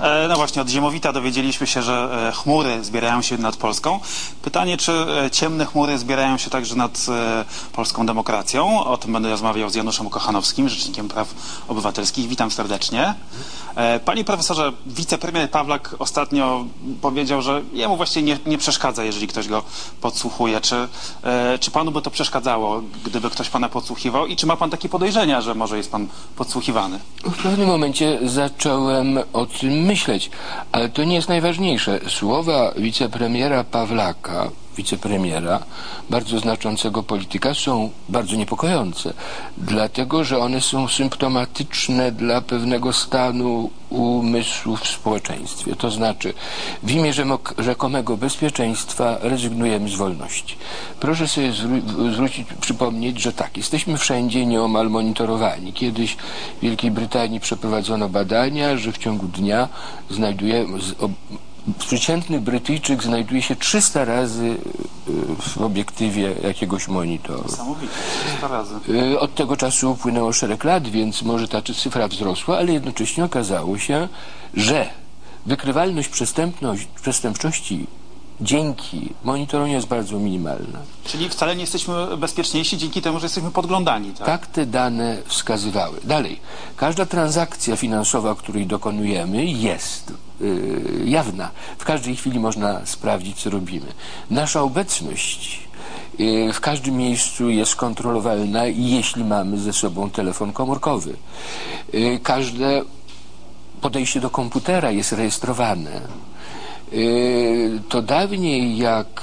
E, No właśnie, od Ziemowita dowiedzieliśmy się, że e, chmury zbierają się nad Polską. Pytanie, czy e, ciemne chmury zbierają się także nad polską demokracją? O tym będę rozmawiał z Januszem Kochanowskim, Rzecznikiem Praw Obywatelskich. Witam serdecznie. Panie profesorze, wicepremier Pawlak ostatnio powiedział, że jemu właściwie nie, nie przeszkadza, jeżeli ktoś go podsłuchuje. Czy, czy panu by to przeszkadzało, gdyby ktoś pana podsłuchiwał? I czy ma pan takie podejrzenia, że może jest pan podsłuchiwany? W pewnym momencie zacząłem o tym myśleć, ale to nie jest najważniejsze. Słowa wicepremiera Pawlaka, wicepremiera, bardzo znaczącego polityka, są bardzo niepokojące, dlatego że one są symptomatyczne dla pewnego stanu umysłu w społeczeństwie. To znaczy, w imię rzekomego bezpieczeństwa rezygnujemy z wolności. Proszę sobie zwró- zwrócić, przypomnieć, że tak, jesteśmy wszędzie nieomal monitorowani. Kiedyś w Wielkiej Brytanii przeprowadzono badania, że w ciągu dnia znajdujemy, z- ob- przeciętny Brytyjczyk znajduje się 300 razy y, w obiektywie jakiegoś monitoru. Niesamowicie, 300 razy. Y, Od tego czasu upłynęło szereg lat, więc może ta cyfra wzrosła, ale jednocześnie okazało się, że wykrywalność przestępczości dzięki monitorowaniu jest bardzo minimalna. Czyli wcale nie jesteśmy bezpieczniejsi dzięki temu, że jesteśmy podglądani, tak? Tak te dane wskazywały. Dalej, każda transakcja finansowa, której dokonujemy, jest jawna. W każdej chwili można sprawdzić, co robimy. Nasza obecność yy, w każdym miejscu jest kontrolowalna, jeśli mamy ze sobą telefon komórkowy. Yy, każde podejście do komputera jest rejestrowane. To dawniej, jak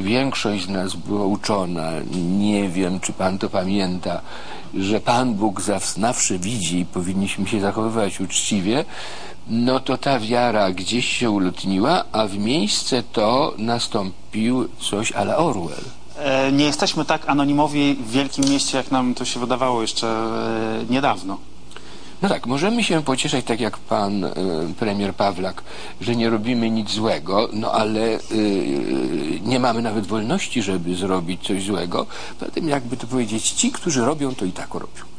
większość z nas była uczona, nie wiem, czy pan to pamięta, że Pan Bóg zawsze widzi i powinniśmy się zachowywać uczciwie, no to ta wiara gdzieś się ulotniła, a w miejsce to nastąpił coś ala Orwell. E, Nie jesteśmy tak anonimowi w wielkim mieście, jak nam to się wydawało jeszcze e, niedawno. No tak, możemy się pocieszać, tak jak pan y, premier Pawlak, że nie robimy nic złego, no ale nie mamy nawet wolności, żeby zrobić coś złego. Zatem, jakby to powiedzieć, ci, którzy robią, to i tak robią.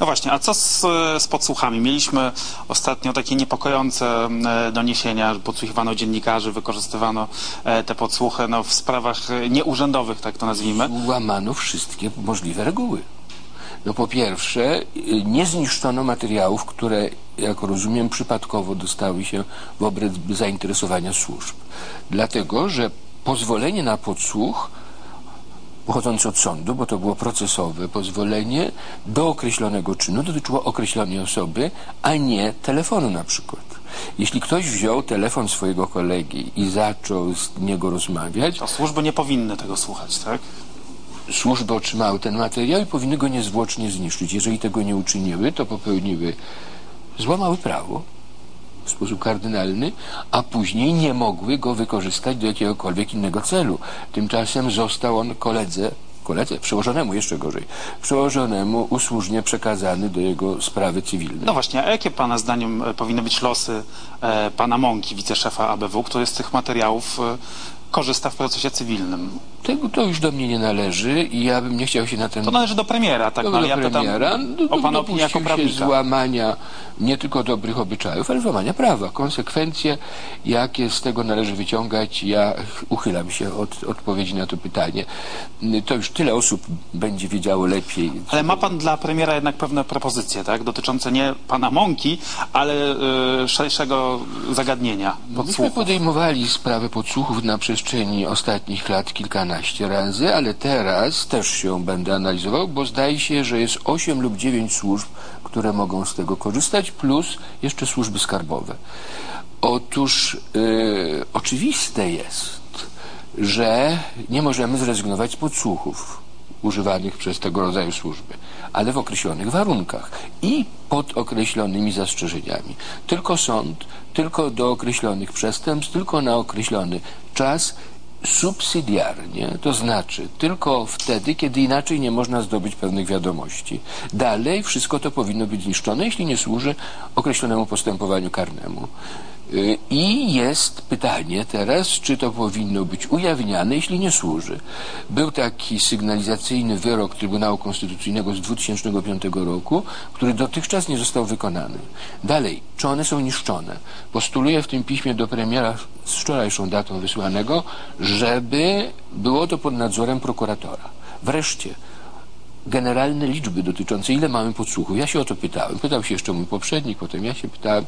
No właśnie, a co z, z podsłuchami? Mieliśmy ostatnio takie niepokojące e, doniesienia, że podsłuchiwano dziennikarzy, wykorzystywano e, te podsłuchy no, w sprawach nieurzędowych, tak to nazwijmy. Łamano wszystkie możliwe reguły. No po pierwsze, y, nie zniszczono materiałów, które, jak rozumiem, przypadkowo dostały się w obręb zainteresowania służb. Dlatego, że pozwolenie na podsłuch pochodzące od sądu, bo to było procesowe pozwolenie do określonego czynu dotyczyło określonej osoby, a nie telefonu na przykład. Jeśli ktoś wziął telefon swojego kolegi i zaczął z niego rozmawiać, To służby nie powinny tego słuchać, tak? służby otrzymały ten materiał i powinny go niezwłocznie zniszczyć. Jeżeli tego nie uczyniły, to popełniły, złamały prawo w sposób kardynalny, a później nie mogły go wykorzystać do jakiegokolwiek innego celu. Tymczasem został on koledze, koledze, przełożonemu jeszcze gorzej, przełożonemu usłużnie przekazany do jego sprawy cywilnej. No właśnie, a jakie Pana zdaniem e, powinny być losy e, Pana Mąki, wiceszefa ABW, który z tych materiałów e, korzysta w procesie cywilnym? Tego to już do mnie nie należy i ja bym nie chciał się na ten To należy do premiera, tak? No, ale ja premiera, no, o Pana opinię jako dopuścił się prawnika. złamania nie tylko dobrych obyczajów, ale złamania prawa. Konsekwencje, jakie z tego należy wyciągać, ja uchylam się od odpowiedzi na to pytanie. To już tyle osób będzie wiedziało lepiej. Ale ma pan dla premiera jednak pewne propozycje, tak? Dotyczące nie pana Mąki, ale y, szerszego zagadnienia Myśmy podsłuchu. podejmowali sprawę podsłuchów na przestrzeni ostatnich lat kilkanaście razy, ale teraz też się będę analizował, bo zdaje się, że jest 8 lub 9 służb, które mogą z tego korzystać, plus jeszcze służby skarbowe. Otóż yy, oczywiste jest, że nie możemy zrezygnować z podsłuchów używanych przez tego rodzaju służby, ale w określonych warunkach i pod określonymi zastrzeżeniami. Tylko sąd, tylko do określonych przestępstw, tylko na określony czas subsydiarnie, to znaczy tylko wtedy, kiedy inaczej nie można zdobyć pewnych wiadomości. Dalej wszystko to powinno być zniszczone, jeśli nie służy określonemu postępowaniu karnemu. Y, I jest pytanie teraz, czy to powinno być ujawniane, jeśli nie służy. Był taki sygnalizacyjny wyrok Trybunału Konstytucyjnego z 2005 roku, który dotychczas nie został wykonany. Dalej, czy one są niszczone? Postuluję w tym piśmie do premiera z wczorajszą datą wysłanego, żeby było to pod nadzorem prokuratora. Wreszcie, generalne liczby dotyczące ile mamy podsłuchów. Ja się o to pytałem. Pytał się jeszcze mój poprzednik, potem ja się pytałem.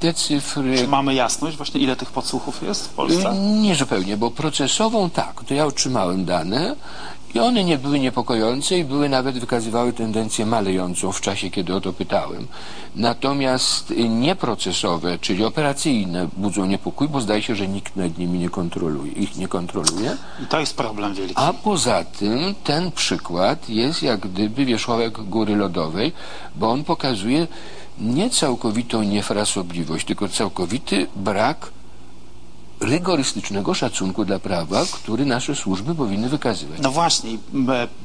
Te cyfry... Czy mamy jasność właśnie ile tych podsłuchów jest w Polsce? Nie zupełnie, bo procesową tak, to ja otrzymałem dane i one nie były niepokojące i były nawet wykazywały tendencję malejącą w czasie, kiedy o to pytałem. Natomiast nieprocesowe, czyli operacyjne budzą niepokój, bo zdaje się, że nikt nad nimi nie kontroluje, ich nie kontroluje. I to jest problem wielki. A poza tym ten przykład jest jak gdyby wierzchołek góry lodowej, bo on pokazuje nie całkowitą niefrasobliwość, tylko całkowity brak rygorystycznego szacunku dla prawa, który nasze służby powinny wykazywać. No właśnie,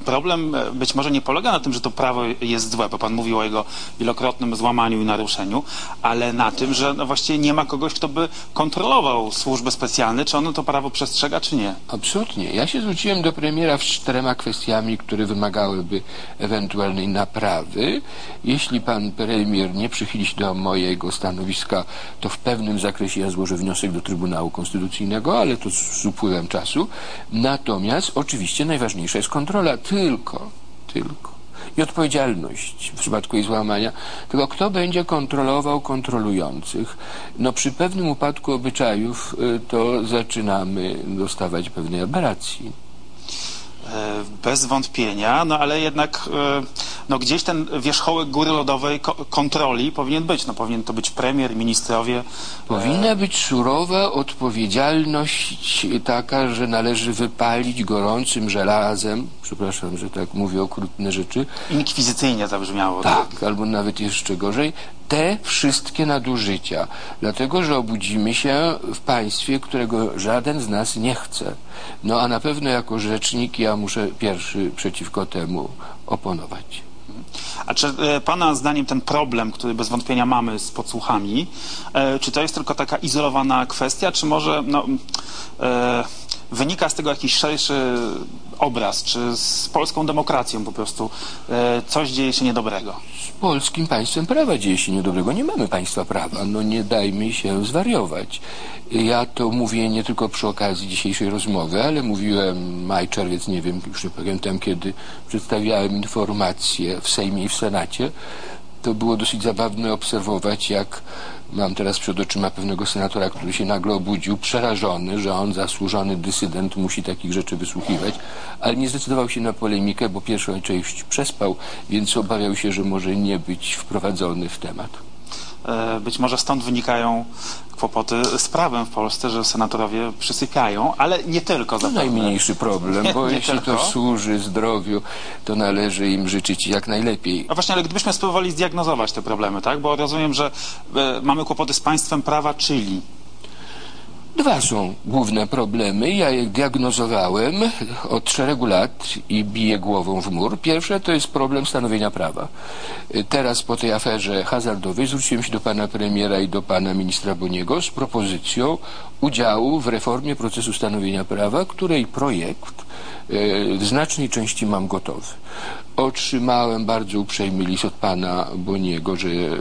problem e, być może nie polega na tym, że to prawo jest złe, bo pan mówił o jego wielokrotnym złamaniu i naruszeniu, ale na tym, że no właściwie nie ma kogoś, kto by kontrolował służby specjalne, czy ono to prawo przestrzega, czy nie. Absolutnie. Ja się zwróciłem do premiera z czterema kwestiami, które wymagałyby ewentualnej naprawy. Jeśli pan premier nie przychyli się do mojego stanowiska, to w pewnym zakresie ja złożę wniosek do Trybunału Konstytucyjnego, ale to z upływem czasu. Natomiast oczywiście najważniejsza jest kontrola tylko, tylko i odpowiedzialność w przypadku jej złamania. Tylko kto będzie kontrolował kontrolujących? No przy pewnym upadku obyczajów y, to zaczynamy dostawać pewnej aberracji. E, Bez wątpienia, no ale jednak e, no gdzieś ten wierzchołek góry lodowej ko- kontroli powinien być. No powinien to być premier, ministrowie. Powinna być surowa odpowiedzialność taka, że należy wypalić gorącym żelazem, przepraszam, że tak mówię okrutne rzeczy, Inkwizycyjnie zabrzmiało. tak, albo nawet jeszcze gorzej, te wszystkie nadużycia. Dlatego, że obudzimy się w państwie, którego żaden z nas nie chce. No a na pewno jako rzecznik ja muszę pierwszy przeciwko temu oponować. A czy e, Pana zdaniem ten problem, który bez wątpienia mamy z podsłuchami, e, czy to jest tylko taka izolowana kwestia, czy może no, e, wynika z tego jakiś szerszy obraz, czy z polską demokracją po prostu e, coś dzieje się niedobrego? Z polskim państwem prawa dzieje się niedobrego. Nie mamy państwa prawa. No nie dajmy się zwariować. Ja to mówię nie tylko przy okazji dzisiejszej rozmowy, ale mówiłem maj, czerwiec, nie wiem, już nie pamiętam kiedy, przedstawiałem informacje w Sejmie i w Senacie. To było dosyć zabawne obserwować, jak mam teraz przed oczyma pewnego senatora, który się nagle obudził, przerażony, że on, zasłużony dysydent, musi takich rzeczy wysłuchiwać, ale nie zdecydował się na polemikę, bo pierwszą część przespał, więc obawiał się, że może nie być wprowadzony w temat. E, Być może stąd wynikają kłopoty z prawem w Polsce, że senatorowie przysypiają, ale nie tylko To zapewne. najmniejszy problem, bo Nie jeśli to tylko. służy zdrowiu, to należy im życzyć jak najlepiej. No właśnie, ale gdybyśmy spróbowali zdiagnozować te problemy, tak? Bo rozumiem, że e, mamy kłopoty z państwem prawa, czyli Dwa są główne problemy. Ja je diagnozowałem od szeregu lat i biję głową w mur. Pierwsze to jest problem stanowienia prawa. Teraz po tej aferze hazardowej zwróciłem się do pana premiera i do pana ministra Boniego z propozycją udziału w reformie procesu stanowienia prawa, której projekt znacznej części mam gotowy. Otrzymałem bardzo uprzejmy list od pana Boniego, że y,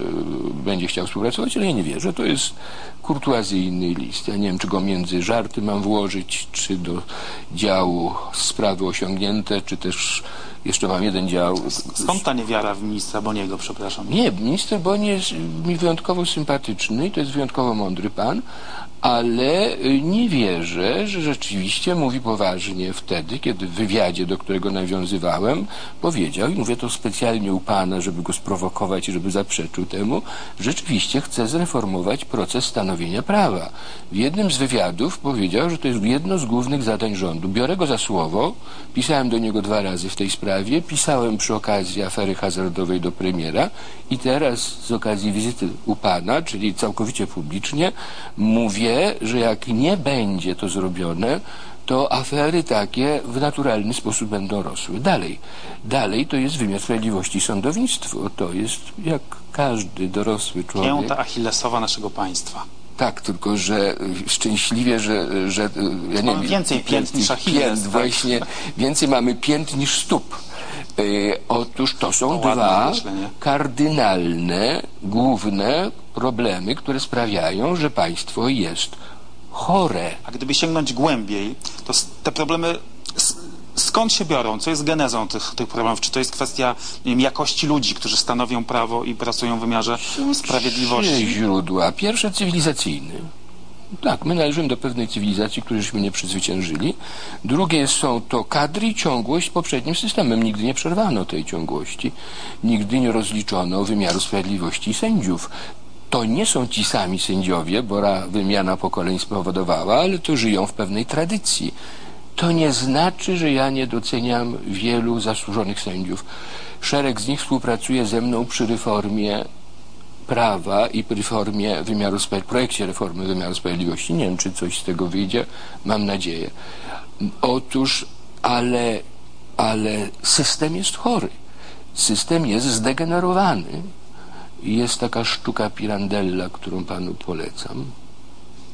będzie chciał współpracować, ale ja nie wierzę. To jest kurtuazyjny list. Ja nie wiem, czy go między żarty mam włożyć, czy do działu sprawy osiągnięte, czy też jeszcze mam jeden dział. skąd ta niewiara w ministra Boniego, przepraszam? Nie, minister Boni jest mi wyjątkowo sympatyczny i to jest wyjątkowo mądry pan, ale y, nie wierzę, że rzeczywiście mówi poważnie wtedy, kiedy w wywiadzie, do którego nawiązywałem, powiedział, i mówię to specjalnie u pana, żeby go sprowokować i żeby zaprzeczył temu, rzeczywiście chce zreformować proces stanowienia prawa. W jednym z wywiadów powiedział, że to jest jedno z głównych zadań rządu. Biorę go za słowo, pisałem do niego dwa razy w tej sprawie, pisałem przy okazji afery hazardowej do premiera i teraz z okazji wizyty u pana, czyli całkowicie publicznie, mówię, że jak nie będzie to zrobione, to afery takie w naturalny sposób będą rosły. Dalej, dalej to jest wymiar sprawiedliwości i sądownictwo. To jest jak każdy dorosły człowiek. Pięta achillesowa naszego państwa. Tak, tylko że y, szczęśliwie, że, że y, ja nie Mamy wiem, więcej pięt niż Achilles, Pięt, tak. właśnie, więcej mamy pięt niż stóp. Y, otóż to są ładne dwa określenie. kardynalne, główne problemy, które sprawiają, że państwo jest chore. A gdyby sięgnąć głębiej, to te problemy skąd się biorą? Co jest genezą tych, tych problemów? Czy to jest kwestia wiem, jakości ludzi, którzy stanowią prawo i pracują w wymiarze Trzy sprawiedliwości? źródła. Pierwsze cywilizacyjny. Tak, my należymy do pewnej cywilizacji, którzyśmy nie przezwyciężyli. Drugie są to kadry i ciągłość poprzednim systemem. Nigdy nie przerwano tej ciągłości. Nigdy nie rozliczono wymiaru sprawiedliwości sędziów. To nie są ci sami sędziowie, bo wymiana pokoleń spowodowała, ale to żyją w pewnej tradycji. To nie znaczy, że ja nie doceniam wielu zasłużonych sędziów. Szereg z nich współpracuje ze mną przy reformie prawa i reformie wymiaru projekcie reformy wymiaru sprawiedliwości. Nie wiem, czy coś z tego wyjdzie, mam nadzieję. Otóż, ale, ale system jest chory. System jest zdegenerowany. Jest taka sztuka Pirandella, którą panu polecam.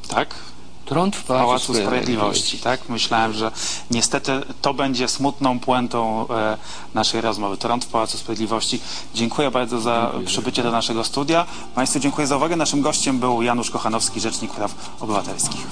Tak? Trąd w Pałacu, Pałacu Sprawiedliwości, tak? Myślałem, że niestety to będzie smutną puentą e, naszej rozmowy. Trąd w Pałacu Sprawiedliwości. Dziękuję bardzo za przybycie do naszego studia. Państwu dziękuję za uwagę. Naszym gościem był Janusz Kochanowski, Rzecznik Praw Obywatelskich.